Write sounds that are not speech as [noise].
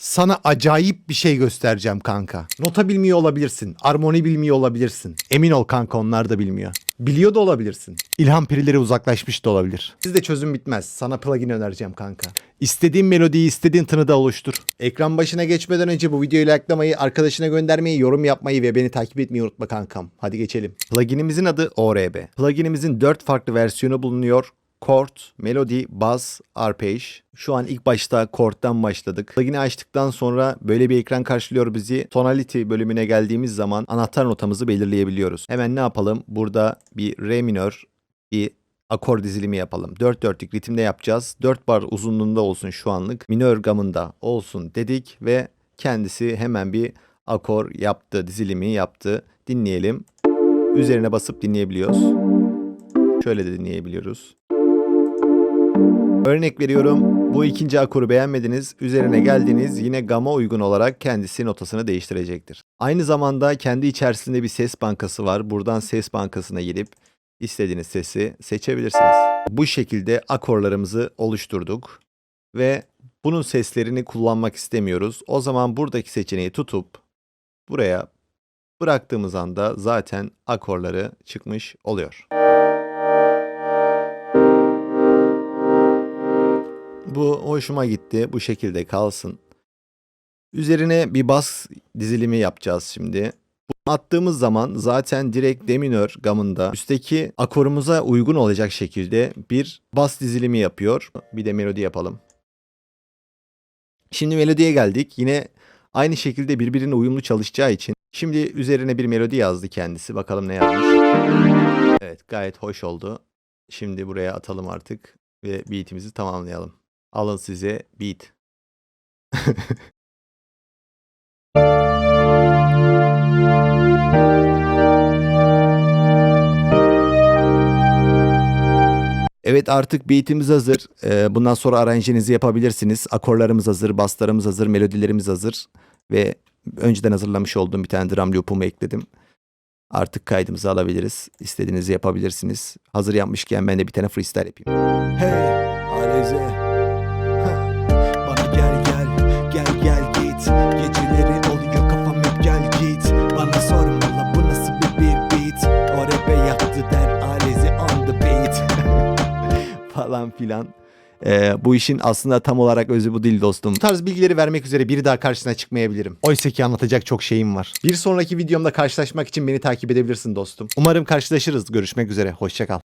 Sana acayip bir şey göstereceğim kanka. Nota bilmiyor olabilirsin. Armoni bilmiyor olabilirsin. Emin ol kanka onlar da bilmiyor. Biliyor da olabilirsin. İlham perileri uzaklaşmış da olabilir. Sizde çözüm bitmez. Sana plugin önereceğim kanka. İstediğin melodiyi istediğin tınıda oluştur. Ekran başına geçmeden önce bu videoyu likelamayı, arkadaşına göndermeyi, yorum yapmayı ve beni takip etmeyi unutma kankam. Hadi geçelim. Pluginimizin adı ORB. Pluginimizin 4 farklı versiyonu bulunuyor. Chord, Melody, Bass, Arpege. Şu an ilk başta Chord'dan başladık. Plugin'i açtıktan sonra böyle bir ekran karşılıyor bizi. Tonality bölümüne geldiğimiz zaman anahtar notamızı belirleyebiliyoruz. Hemen ne yapalım? Burada bir Re minör, bir akor dizilimi yapalım. 4 dörtlük ritimde yapacağız. 4 bar uzunluğunda olsun şu anlık. Minör gamında olsun dedik ve kendisi hemen bir akor yaptı, dizilimi yaptı. Dinleyelim. Üzerine basıp dinleyebiliyoruz. Şöyle de dinleyebiliyoruz. Örnek veriyorum. Bu ikinci akoru beğenmediniz. Üzerine geldiniz. Yine gama uygun olarak kendisi notasını değiştirecektir. Aynı zamanda kendi içerisinde bir ses bankası var. Buradan ses bankasına girip istediğiniz sesi seçebilirsiniz. Bu şekilde akorlarımızı oluşturduk ve bunun seslerini kullanmak istemiyoruz. O zaman buradaki seçeneği tutup buraya bıraktığımız anda zaten akorları çıkmış oluyor. Bu hoşuma gitti. Bu şekilde kalsın. Üzerine bir bas dizilimi yapacağız şimdi. Bunu attığımız zaman zaten direkt D minör gamında üstteki akorumuza uygun olacak şekilde bir bas dizilimi yapıyor. Bir de melodi yapalım. Şimdi melodiye geldik. Yine aynı şekilde birbirine uyumlu çalışacağı için şimdi üzerine bir melodi yazdı kendisi. Bakalım ne yazmış. Evet gayet hoş oldu. Şimdi buraya atalım artık ve beatimizi tamamlayalım. Alın size beat. [laughs] Evet artık beatimiz hazır. Ee, bundan sonra aranjenizi yapabilirsiniz. Akorlarımız hazır, baslarımız hazır, melodilerimiz hazır. Ve önceden hazırlamış olduğum bir tane drum loop'umu ekledim. Artık kaydımızı alabiliriz. İstediğinizi yapabilirsiniz. Hazır yapmışken ben de bir tane freestyle yapayım. Hey Aleze falan filan. Ee, bu işin aslında tam olarak özü bu değil dostum. Bu tarz bilgileri vermek üzere bir daha karşısına çıkmayabilirim. Oysa ki anlatacak çok şeyim var. Bir sonraki videomda karşılaşmak için beni takip edebilirsin dostum. Umarım karşılaşırız. Görüşmek üzere. Hoşçakal.